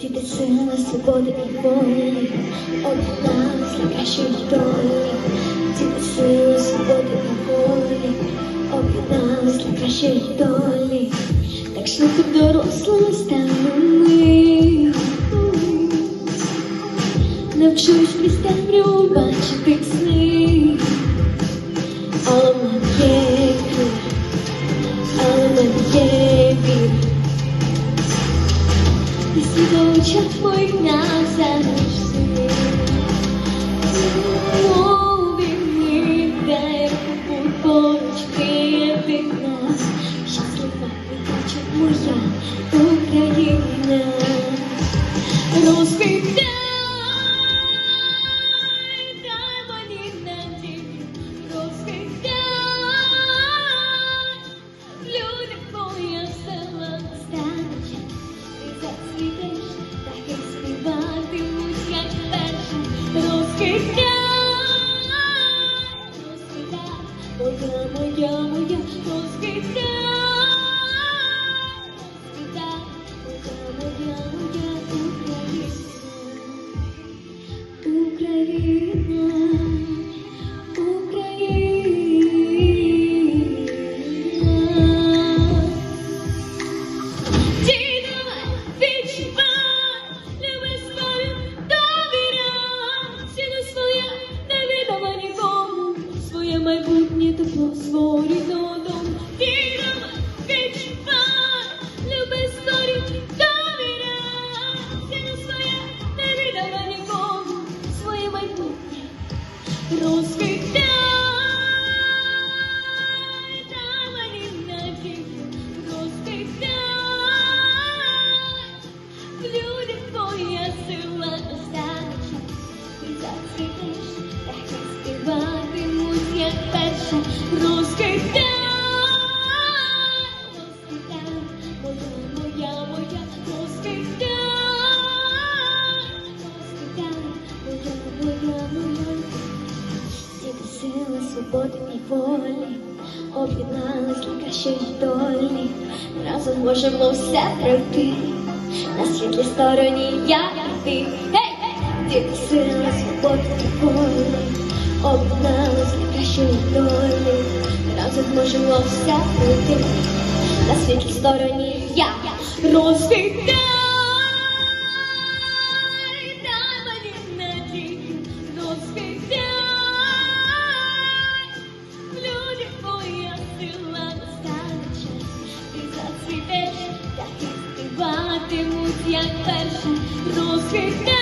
Діти сила, свободи і волі, об'єднались для кращої долі. Діти сила, свободи і волі, об'єднались для кращої долі. Так швидко дорослими стали ми. Навчусь крізь темряву бачити сни. Але є світло в очах моїх. Мови ми дай руку поруч ти нас. Щаслива хоче моя Україна. Розквітай, моя, моя, моя, відомо нікому, своє майбутнє розквітай. Свободи і волі, об'єднались для кращої долі. Разом можемо все пройти. На світлій стороні я і ти. Гей! Сили, свободи і волі, об'єднались для кращої долі. Разом можемо все пройти. На світлій стороні я розквітай. Як першу. Розквітай,